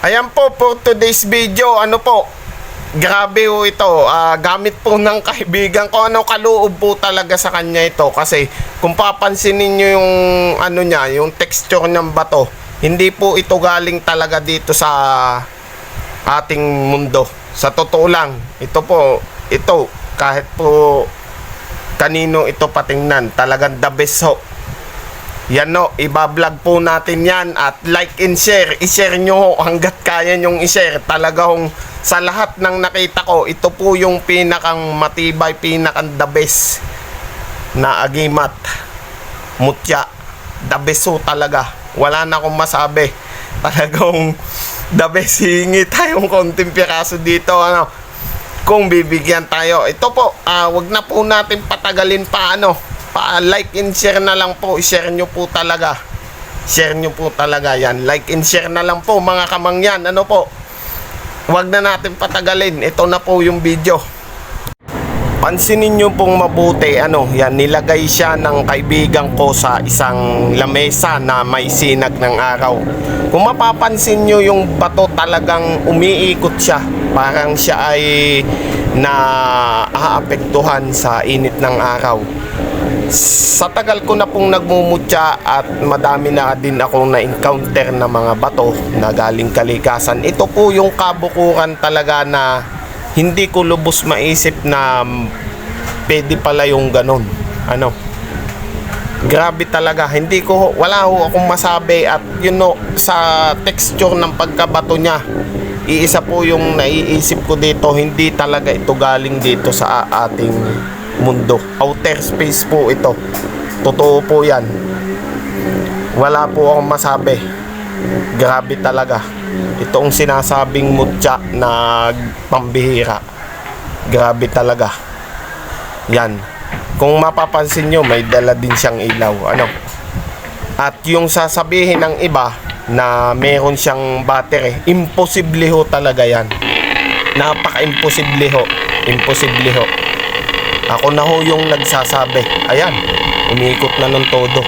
Ayan po for today's video, ano po, grabe po ito. Ah, gamit po ng kaibigan ko, ano kaloob po talaga sa kanya ito. Kasi kung papansinin nyo yung ano niya, yung texture ng bato, hindi po ito galing talaga dito sa ating mundo. Sa totoo lang, ito po, ito, kahit po kanino ito patingnan, talagang the best ho. Yan no, ibablog po natin yan at like and share. I-share nyo hanggat kaya nyong i-share. Talagang sa lahat ng nakita ko, ito po yung pinakang matibay, pinakang the best na agimat. Mutya. The best ho talaga. Wala na akong masabi. Talagang the best. Hingi tayong konting piraso dito. Ano, kung bibigyan tayo. Ito po, ah, wag na po natin patagalin pa ano. Pa like and share na lang po. I-share nyo po talaga. Share nyo po talaga yan. Like and share na lang po mga kamangyan. Ano po? Wag na natin patagalin. Ito na po yung video. Pansinin nyo pong mabuti, ano, yan, nilagay siya ng kaibigan ko sa isang lamesa na may sinag ng araw. Kung mapapansin nyo yung bato talagang umiikot siya. Parang siya ay na aapektuhan sa init ng araw. Sa tagal ko na pong nagmumutya at madami na din akong na-encounter na mga bato na galing kalikasan. Ito po yung kabukuran talaga na hindi ko lubos maisip na pwede pala yung ganun. Ano? Grabe talaga. Hindi ko, wala ho akong masabi at you know, sa texture ng pagkabato niya, iisa po yung naiisip ko dito, hindi talaga ito galing dito sa ating mundo. Outer space po ito. Totoo po yan. Wala po akong masabi. Grabe talaga. Itong sinasabing mutya na pambihira. Grabe talaga. Yan. Kung mapapansin nyo, may dala din siyang ilaw. Ano? At yung sasabihin ng iba na meron siyang battery, imposible ho talaga yan. Napaka-imposible ho. Imposible ho. Ako na ho yung nagsasabi. Ayan, umiikot na ng todo.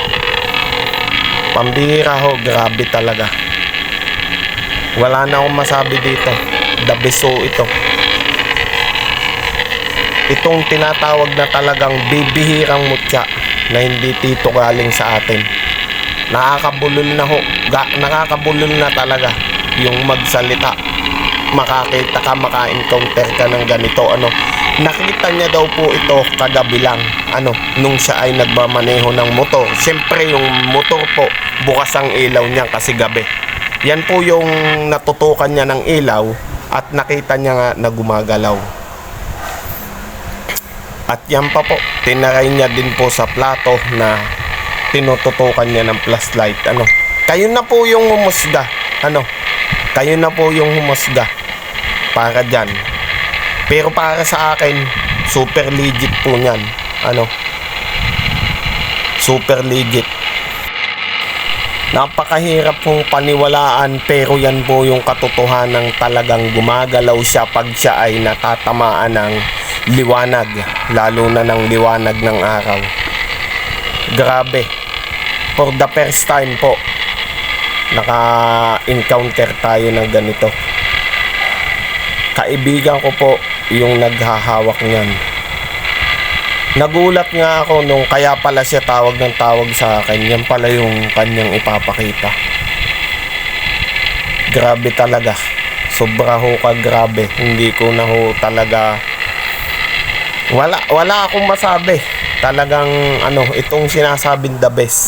Pambihira ho, grabe talaga. Wala na akong masabi dito. The best ho ito. Itong tinatawag na talagang bibihirang mutya na hindi tito galing sa atin. Nakakabulol na ho. Ga, nakakabulol na talaga yung magsalita. Makakita ka, maka-encounter ka ng ganito. Ano, nakita niya daw po ito kagabi lang. Ano, nung siya ay nagmamaneho ng motor. Siyempre yung motor po, bukas ang ilaw niya kasi gabi. Yan po yung natutukan niya ng ilaw at nakita niya nga na gumagalaw. At yan pa po, tinaray niya din po sa plato na tinututukan niya ng flashlight. Ano? Kayo na po yung humusga. Ano? Kayo na po yung humusga. Para dyan. Pero para sa akin, super legit po niyan. Ano? Super legit. Napakahirap pong paniwalaan pero yan po yung katotohanan talagang gumagalaw siya pag siya ay natatamaan ng liwanag. Lalo na ng liwanag ng araw. Grabe. For the first time po, naka-encounter tayo ng ganito. Kaibigan ko po yung naghahawak niyan. Nagulat nga ako nung kaya pala siya tawag ng tawag sa akin. Yan pala yung kanyang ipapakita. Grabe talaga. Sobra ho ka grabe. Hindi ko na ho talaga wala wala akong masabi. Talagang ano, itong sinasabing the best.